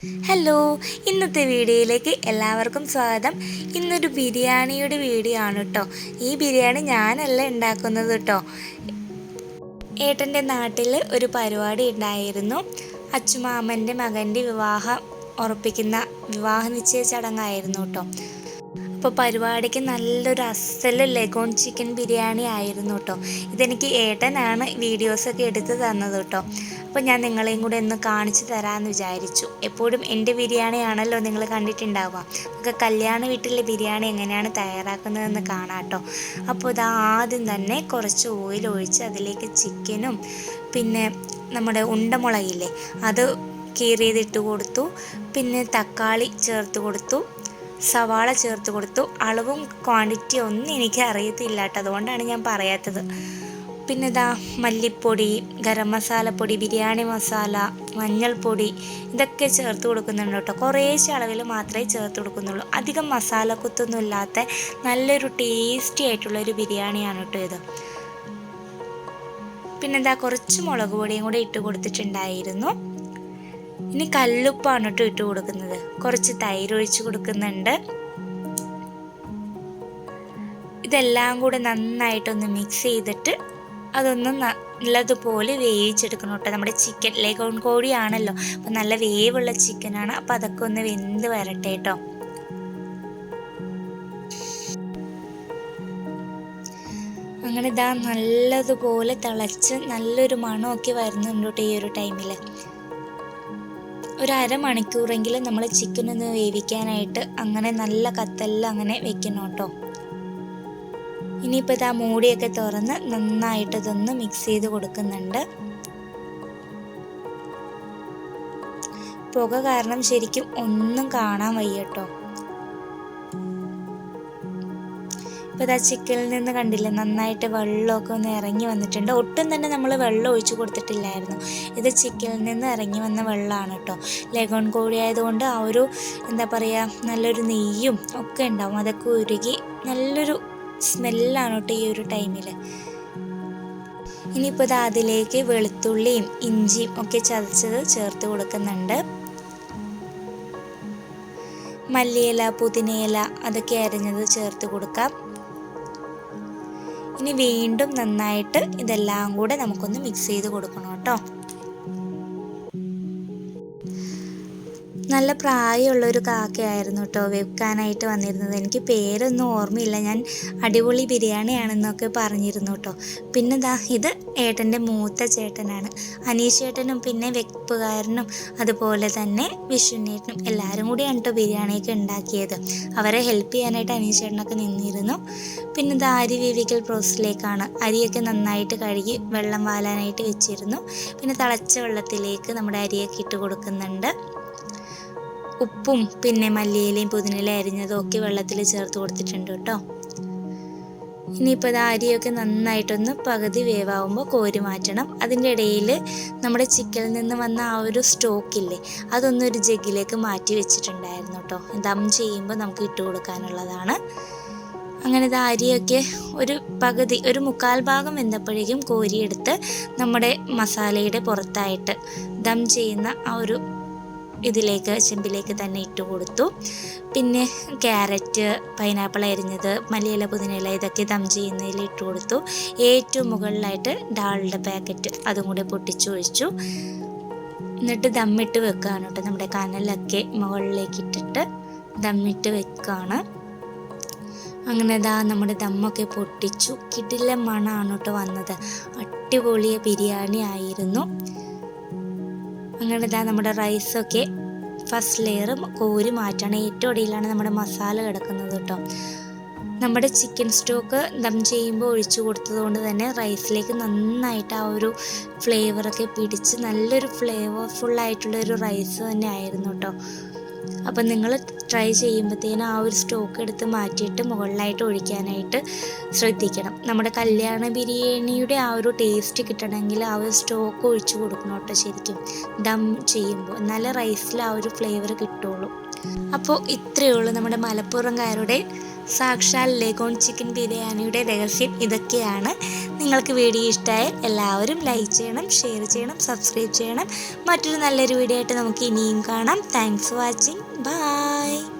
Hello ഇന്നത്തെ വീഡിയോയിലേക്ക് എല്ലാവർക്കും സ്വാഗതം. ഇന്നൊരു ബിരിയാണിയുടെ വീഡിയോ ആണ് കേട്ടോ ഈ ബിരിയാണി ഞാനല്ല ഉണ്ടാക്കുന്നത് കേട്ടോ ഏട്ടന്റെ നാട്ടിൽ ഒരു പരിപാടി ഉണ്ടായിരുന്നു. അച്ചുമാമന്റെ മകന്റെ വിവാഹം ഉറപ്പിക്കുന്ന വിവാഹ നിശ്ചയ ചടങ്ങായിരുന്നു കേട്ടോ അപ്പോൾ പരിപാടിക്ക് നല്ലൊരു അസൽ ലെഗോൺ ചിക്കൻ ബിരിയാണി ആയിരുന്നു കേട്ടോ ഇതെനിക്ക് ഏട്ടനാണ് വീഡിയോസൊക്കെ എടുത്ത് തന്നത് കേട്ടോ അപ്പോൾ ഞാൻ നിങ്ങളെയും കൂടെ ഒന്ന് കാണിച്ചു തരാമെന്ന് വിചാരിച്ചു. എപ്പോഴും എന്റെ ബിരിയാണിയാണല്ലോ നിങ്ങൾ കണ്ടിട്ടുണ്ടാവുക. നമുക്ക് കല്യാണ വീട്ടിലെ ബിരിയാണി എങ്ങനെയാണ് തയ്യാറാക്കുന്നതെന്ന് കാണാട്ടോ. അപ്പോൾ ഇത് ആദ്യം തന്നെ കുറച്ച് ഓയിൽ ഒഴിച്ച് അതിലേക്ക് ചിക്കനും പിന്നെ നമ്മുടെ ഉണ്ടമുളകില്ലേ അത് കീറിയതിട്ട് കൊടുത്തു. പിന്നെ തക്കാളി ചേർത്ത് കൊടുത്തു. സവാള ചേർത്ത് കൊടുത്തു. അളവും ക്വാണ്ടിറ്റി ഒന്നും എനിക്ക് അറിയത്തില്ല കേട്ടോ അതുകൊണ്ടാണ് ഞാൻ പറയാത്തത്. പിന്നെ ഇതാ മല്ലിപ്പൊടി ഗരം മസാലപ്പൊടി ബിരിയാണി മസാല മഞ്ഞൾപ്പൊടി ഇതൊക്കെ ചേർത്ത് കൊടുക്കുന്നുണ്ട് കേട്ടോ. കുറേശ്ശെ അളവിൽ മാത്രമേ ചേർത്ത് കൊടുക്കുന്നുള്ളൂ. അധികം മസാല കുത്തൊന്നും ഇല്ലാത്ത നല്ലൊരു ടേസ്റ്റി ആയിട്ടുള്ള ഒരു ബിരിയാണിയാണ് കേട്ടോ ഇത്. പിന്നെ എന്താ കുറച്ച് മുളക് പൊടിയും കൂടെ ഇട്ട് കൊടുത്തിട്ടുണ്ടായിരുന്നു. ഇനി കല്ലുപ്പാണ് കേട്ടോ ഇട്ട് കൊടുക്കുന്നത്. കുറച്ച് തൈര് ഒഴിച്ച് കൊടുക്കുന്നുണ്ട്. ഇതെല്ലാം കൂടെ നന്നായിട്ടൊന്ന് മിക്സ് ചെയ്തിട്ട് അതൊന്ന് നല്ലതുപോലെ വേവിച്ചെടുക്കണം കേട്ടോ. നമ്മുടെ ചിക്കൻ ലെഗോൺ കോഴിയാണല്ലോ അപ്പം നല്ല വേവുള്ള ചിക്കനാണ് അപ്പം അതൊക്കെ ഒന്ന് വെന്ത് വരട്ടെ കേട്ടോ. അങ്ങനെ ഇതാ നല്ലതുപോലെ തിളച്ച് നല്ലൊരു മണമൊക്കെ വരുന്നുണ്ട് കേട്ടോ ഈ ഒരു ടൈമിൽ ഒരു അരമണിക്കൂറെങ്കിലും നമ്മൾ ചിക്കൻ ഒന്ന് വേവിക്കാനായിട്ട് അങ്ങനെ നല്ല കത്തെല്ലാം അങ്ങനെ വെക്കണം കേട്ടോ. ഇനിയിപ്പോൾ ഇത് ആ മൂടിയൊക്കെ തുറന്ന് നന്നായിട്ട് ഇതൊന്ന് മിക്സ് ചെയ്ത് കൊടുക്കുന്നുണ്ട്. പുക കാരണം ശരിക്കും ഒന്നും കാണാൻ വയ്യട്ടോ. കേട്ടോ ഇപ്പോൾ ഇതാ ചിക്കനിൽ നിന്ന് കണ്ടില്ലേ നന്നായിട്ട് വെള്ളമൊക്കെ ഒന്ന് ഇറങ്ങി വന്നിട്ടുണ്ട്. ഒട്ടും തന്നെ നമ്മൾ വെള്ളം ഒഴിച്ചു കൊടുത്തിട്ടില്ലായിരുന്നു. ഇത് ചിക്കനിൽ നിന്ന് ഇറങ്ങി വന്ന വെള്ളമാണ് കേട്ടോ. ലെഗോൺ കോഴി ആയതുകൊണ്ട് ആ ഒരു എന്താ പറയുക നല്ലൊരു നെയ്യും ഒക്കെ ഉണ്ടാവും. അതൊക്കെ ഉരുകി നല്ലൊരു സ്മെല്ലാണ് കേട്ടോ ഈ ഒരു ടൈമിൽ ഇനിയിപ്പോൾ ഇത് അതിലേക്ക് വെളുത്തുള്ളിയും ഇഞ്ചിയും ഒക്കെ ചതച്ചത് ചേർത്ത് കൊടുക്കുന്നുണ്ട്. മല്ലിയില പുതിനയില അതൊക്കെ അരിഞ്ഞത് ചേർത്ത് കൊടുക്കാം. ഇനി വീണ്ടും നന്നായിട്ട് ഇതെല്ലാം കൂടെ നമുക്കൊന്ന് മിക്സ് ചെയ്ത് കൊടുക്കണം കേട്ടോ. നല്ല പ്രായമുള്ള ഒരു കാക്കയായിരുന്നു കേട്ടോ വെക്കാനായിട്ട് വന്നിരുന്നത്. എനിക്ക് പേരൊന്നും ഓർമ്മയില്ല. ഞാൻ അടിപൊളി ബിരിയാണിയാണെന്നൊക്കെ പറഞ്ഞിരുന്നു കേട്ടോ പിന്നെ ദാ ഇത് ഏട്ടന്റെ മൂത്ത ചേട്ടനാണ്. അനീഷ് ചേട്ടനും പിന്നെ വെപ്പുകാരനും അതുപോലെ തന്നെ വിഷുനേട്ടനും എല്ലാവരും കൂടിയാണ് കേട്ടോ ബിരിയാണിയൊക്കെ ഉണ്ടാക്കിയത്. അവരെ ഹെൽപ്പ് ചെയ്യാനായിട്ട് അനീഷ് ചേട്ടനൊക്കെ നിന്നിരുന്നു. പിന്നെ ദാ അരി വേവിക്കൽ പ്രോസസ്സിലേക്കാണ്. അരിയൊക്കെ നന്നായിട്ട് കഴുകി വെള്ളം വാലാനായിട്ട് വെച്ചിരുന്നു. പിന്നെ തിളച്ച വെള്ളത്തിലേക്ക് നമ്മുടെ അരിയൊക്കെ ഇട്ട് കൊടുക്കുന്നുണ്ട്. ഉപ്പും പിന്നെ മല്ലിയിലയും പുതിനില അരിഞ്ഞതും ഒക്കെ വെള്ളത്തിൽ ചേർത്ത് കൊടുത്തിട്ടുണ്ട് കേട്ടോ. ഇനിയിപ്പോൾ ഇത് അരിയൊക്കെ നന്നായിട്ടൊന്ന് പകുതി വേവാകുമ്പോൾ കോരി മാറ്റണം. അതിന്റെ ഇടയിൽ നമ്മുടെ ചിക്കനിൽ നിന്ന് വന്ന ആ ഒരു സ്റ്റോക്കില്ലേ അതൊന്നൊരു ജഗ്ഗിലേക്ക് മാറ്റി വെച്ചിട്ടുണ്ടായിരുന്നു കേട്ടോ. ദം ചെയ്യുമ്പോൾ നമുക്ക് ഇട്ട് കൊടുക്കാനുള്ളതാണ്. അങ്ങനെ ഇത് അരിയൊക്കെ ഒരു പകുതി ഒരു മുക്കാൽ ഭാഗം വെന്തപ്പോഴേക്കും കോരിയെടുത്ത് നമ്മുടെ മസാലയുടെ പുറത്തായിട്ട് ദം ചെയ്യുന്ന ആ ഒരു ഇതിലേക്ക് ചെമ്പിലേക്ക് തന്നെ ഇട്ട് കൊടുത്തു. പിന്നെ ക്യാരറ്റ് പൈനാപ്പിൾ അരിഞ്ഞത് മല്ലിയില പുതിനയില ഇതൊക്കെ ദം ചെയ്യുന്നതിൽ ഇട്ട് കൊടുത്തു. ഏറ്റവും മുകളിലായിട്ട് ഡാളിന്റെ പാക്കറ്റ് അതും കൂടെ പൊട്ടിച്ചൊഴിച്ചു. എന്നിട്ട് ദമ്മിട്ട് വെക്കുകയാണ് കേട്ടോ. നമ്മുടെ കനലൊക്കെ മുകളിലേക്ക് ഇട്ടിട്ട് ദമ്മിട്ട് വെക്കുകയാണ് അങ്ങനെ ഇതാ നമ്മുടെ ദമ്മൊക്കെ പൊട്ടിച്ചു. കിടില മണമാണ് കേട്ടോ വന്നത്. അടിപൊളിയ ബിരിയാണി ആയിരുന്നു. അങ്ങനെ ഇതാ നമ്മുടെ റൈസൊക്കെ ഫസ്റ്റ് ലെയർ കോരി മാറ്റാണ്. ഏറ്റവും അടിയിലാണ് നമ്മുടെ മസാല കിടക്കുന്നത് കേട്ടോ നമ്മുടെ ചിക്കൻ സ്റ്റോക്ക് ദം ചെയ്യുമ്പോൾ ഒഴിച്ചു കൊടുത്തതുകൊണ്ട് തന്നെ റൈസിലേക്ക് നന്നായിട്ട് ആ ഒരു ഫ്ലേവറൊക്കെ പിടിച്ച് നല്ലൊരു ഫ്ലേവർഫുൾ ആയിട്ടുള്ള ഒരു റൈസ് തന്നെ ആയിരുന്നു കേട്ടോ അപ്പം നിങ്ങൾ ട്രൈ ചെയ്യുമ്പോഴത്തേനും ആ ഒരു സ്റ്റോക്ക് എടുത്ത് മാറ്റിയിട്ട് മുകളിലായിട്ട് ഒഴിക്കാനായിട്ട് ശ്രദ്ധിക്കണം. നമ്മുടെ കല്യാണ ബിരിയാണിയുടെ ആ ഒരു ടേസ്റ്റ് കിട്ടണമെങ്കിൽ ആ ഒരു സ്റ്റോക്ക് ഒഴിച്ചു കൊടുക്കണം കേട്ടോ ശരിക്കും. ദം ചെയ്യുമ്പോൾ. എന്നാലേ റൈസിൽ ആ ഒരു ഫ്ലേവർ കിട്ടുള്ളൂ. അപ്പോൾ ഇത്രയേ ഉള്ളൂ നമ്മുടെ മലപ്പുറംകാരുടെ സാക്ഷാൽ ലെഗോൺ ചിക്കൻ ബിരിയാണിയുടെ രഹസ്യം ഇതൊക്കെയാണ്. നിങ്ങൾക്ക് വീഡിയോ ഇഷ്ടമായാൽ എല്ലാവരും ലൈക്ക് ചെയ്യണം ഷെയർ ചെയ്യണം സബ്സ്ക്രൈബ് ചെയ്യണം. മറ്റൊരു നല്ലൊരു വീഡിയോ ആയിട്ട് നമുക്ക് ഇനിയും കാണാം. Thanks watching bye